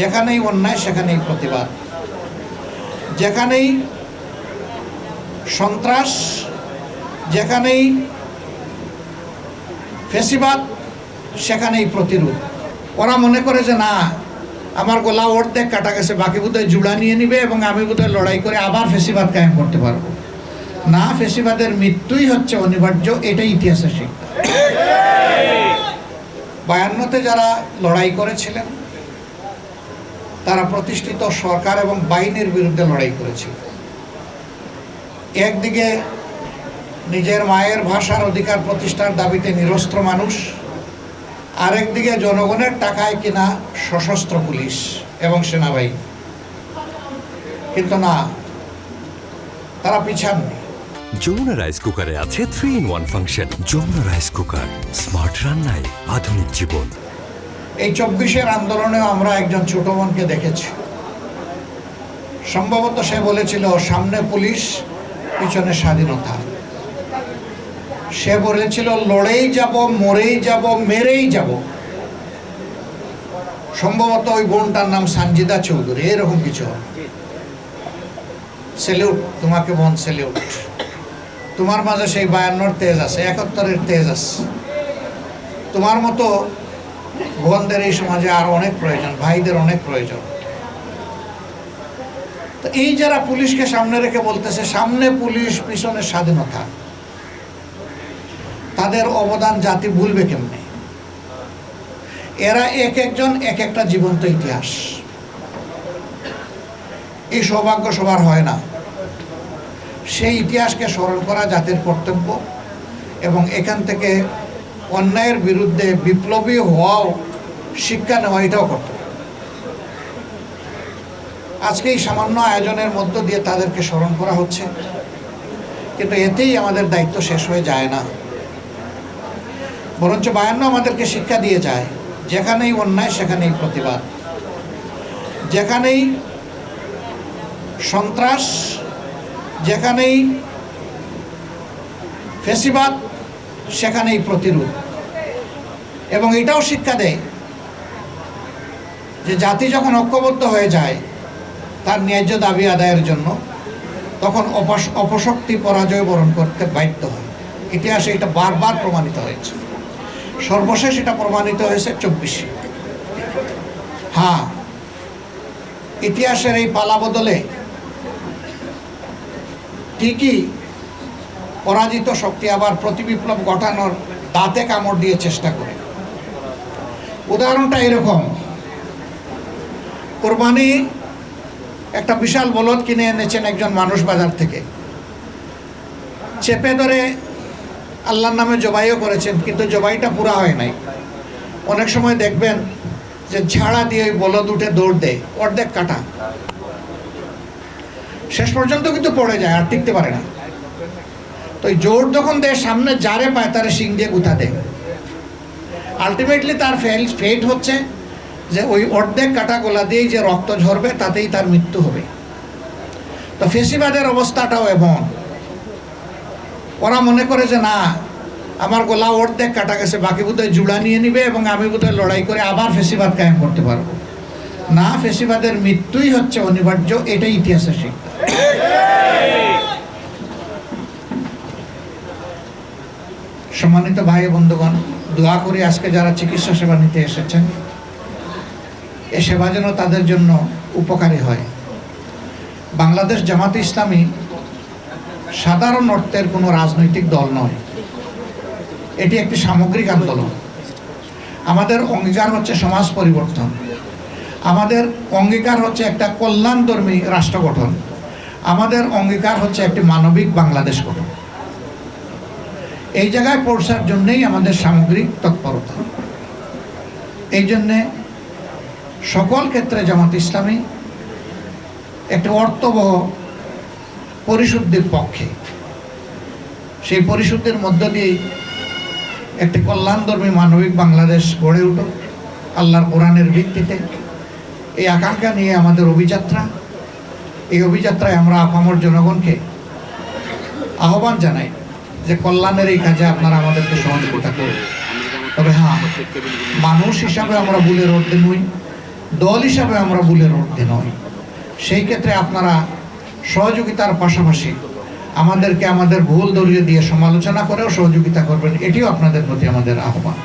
যেখানেই অন্যায়, সেখানেই প্রতিবাদ। যেখানেই সন্ত্রাস, যেখানেই ফেসিবাদ, সেখানেই প্রতিরোধ। ওরা মনে করে যে, না, আমার গোলা অর্ধেক কাটা গেছে, বাকি বোধহয় জুড়া নিয়ে নিবে এবং আমি বোধহয় লড়াই করে আবার ফেসিবাদ কায়েম করতে পারব। না, ফেসিবাদের মৃত্যুই হচ্ছে অনিবার্য, এটাই ইতিহাসের শিক্ষা। বায়ান্নতে যারা লড়াই করেছিলেন তারা প্রতিষ্ঠিত সরকার এবং বাহিনীর বিরুদ্ধে লড়াই করেছিল। একদিকে নিজের মায়ের ভাষার অধিকার প্রতিষ্ঠার দাবিতে নিরস্ত্র মানুষ, আরেকদিকে জনগণের টাকায় কিনা সশস্ত্র পুলিশ এবং সেনাবাহিনী। কিন্তু না, তারা পিছাননি। যমুনা রাইস কুকারে আছে three in one function Jamuna rice cooker. Smart রান্নায় আধুনিক জীবন। এই চব্বিশের আন্দোলনেও আমরা একজন ছোট বোনকে দেখেছি। সম্ভবত সে বলেছিল, সামনে পুলিশ, পিছনে স্বাধীনতা। সে বলেছিল, লড়েই যাব, মরেই যাব, মেরেই যাব। সম্ভবত ওই বোনটার নাম সানজিদা চৌধুরী, এরকম কিছু। সেলিউট, তোমাকে বোন, সেলিউট। তোমার মাঝে সেই বায়ান্নর তেজ আছে, একাত্তরের তেজ আছে। তোমার মতো বোনদের এই সমাজে আর অনেক প্রয়োজন, ভাইদের অনেক প্রয়োজন। তো এই যারা পুলিশকে সামনে রেখে বলতেছে, সামনে পুলিশ পিছনে স্বাধীনতা। তাদের অবদান জাতি ভুলবে কেমনে? এরা এক একজন, এক একটা জীবন্ত ইতিহাস। এই সৌভাগ্য সবার হয় না। সেই ইতিহাসকে স্মরণ করা জাতির কর্তব্য এবং এখান থেকে অন্যায়ের বিরুদ্ধে বিপ্লবী হওয়াও শিক্ষা নেওয়া, এটাও কর্তব্য। আজকে এই সামান্য আয়োজনের মধ্য দিয়ে তাদেরকে স্মরণ করা হচ্ছে, কিন্তু এতেই আমাদের দায়িত্ব শেষ হয়ে যায় না। বরঞ্চ বায়ান্ন আমাদেরকে শিক্ষা দিয়ে যায়, যেখানেই অন্যায়, সেখানেই প্রতিবাদ। যেখানেই সন্ত্রাস, যেখানেই ফেসিবাদ, সেখানেই প্রতিরোধ। এবং এটাও শিক্ষা দেয় যে জাতি যখন ঐক্যবদ্ধ হয়ে যায় তার ন্যায্য দাবি আদায়ের জন্য, তখন অপশক্তি পরাজয় বরণ করতে বাধ্য হয়। ইতিহাসে এটা বারবার প্রমাণিত হয়েছে। সর্বশেষ এটা প্রমাণিত হয়েছে চব্বিশে। হ্যাঁ ইতিহাসের এই পালা বদলে ঠিকই পরাজিত শক্তি আবার প্রতিবিপ্লব ঘটানোর দাঁতে কামড় দিয়ে চেষ্টা করে। উদাহরণটা এরকম। কোরবানি একটা বিশাল বলদ কিনে এনেছেন একজন মানুষ বাজার থেকে। চেপে ধরে আল্লাহর নামে জবাইও করেছেন, কিন্তু জবাইটা পুরা হয় নাই। অনেক সময় দেখবেন যে ঝাড়া দিয়ে ওই বলদ উঠে দৌড় দেয়, অর্ধেক কাটা। শেষ পর্যন্ত কিন্তু পড়ে যায়, আর টিকতে পারে না। তো জোর যখন দেয়, সামনে যারে পায়, তারে শিং দিয়ে গুথা দেয়। আলটিমেটলি তার ফেল ফেট হচ্ছে যে ওই অর্ধেক কাটা গোলা দিয়েই যে রক্ত ঝরবে, তাতেই তার মৃত্যু হবে। তো ফেসিবাদের অবস্থাটাও এমন। ওরা মনে করে যে না, আমার গোলা অর্ধেক কাটা গেছে, বাকি বোধহয় জুড়া নিয়ে নিবে এবং আমি বোধহয় লড়াই করে আবার ফেসিবাদ কায়েম করতে পারব। না, ফেসিবাদের মৃত্যুই হচ্ছে অনিবার্য, এটাই ইতিহাসের শিক্ষা। সম্মানিত ভাই বন্ধুগণ, দোয়া করি আজকে যারা চিকিৎসা সেবা নিতে এসেছেন, এ সেবা যেন তাদের জন্য উপকারী হয়। বাংলাদেশ জামাতে ইসলামী সাধারণ অর্থের কোনো রাজনৈতিক দল নয়। এটি একটি সামগ্রিক আন্দোলন। আমাদের অঙ্গীকার হচ্ছে সমাজ পরিবর্তন। আমাদের অঙ্গীকার হচ্ছে একটা কল্যাণধর্মী রাষ্ট্র গঠন। আমাদের অঙ্গীকার হচ্ছে একটি মানবিক বাংলাদেশ গঠন। এই জায়গায় পৌঁছার জন্যেই আমাদের সামগ্রিক তৎপরতা। এই জন্যে সকল ক্ষেত্রে জামাত ইসলামী একটি অর্থবহ পরিশুদ্ধির পক্ষে। সেই পরিশুদ্ধির মধ্য দিয়েই একটি কল্যাণধর্মী মানবিক বাংলাদেশ গড়ে উঠুক, আল্লাহর কোরআনের ভিত্তিতে। এই আকাঙ্ক্ষা নিয়ে আমাদের অভিযাত্রা, এই অভিযাত্রায় আমরা আপামর জনগণকে আহ্বান জানাই। যে কল্যাণের এই কাজে আপনারা আমাদেরকে সহযোগিতা করুন তবে হ্যাঁ মানুষ হিসাবে আমরা ভুলের অর্ধে নই, দল হিসাবে আমরা ভুলের অর্ধে নই। সেই ক্ষেত্রে আপনারা সহযোগিতার পাশাপাশি আমাদেরকে আমাদের ভুল দরিয়ে দিয়ে সমালোচনা করেও সহযোগিতা করবেন, এটিও আপনাদের প্রতি আমাদের আহ্বান।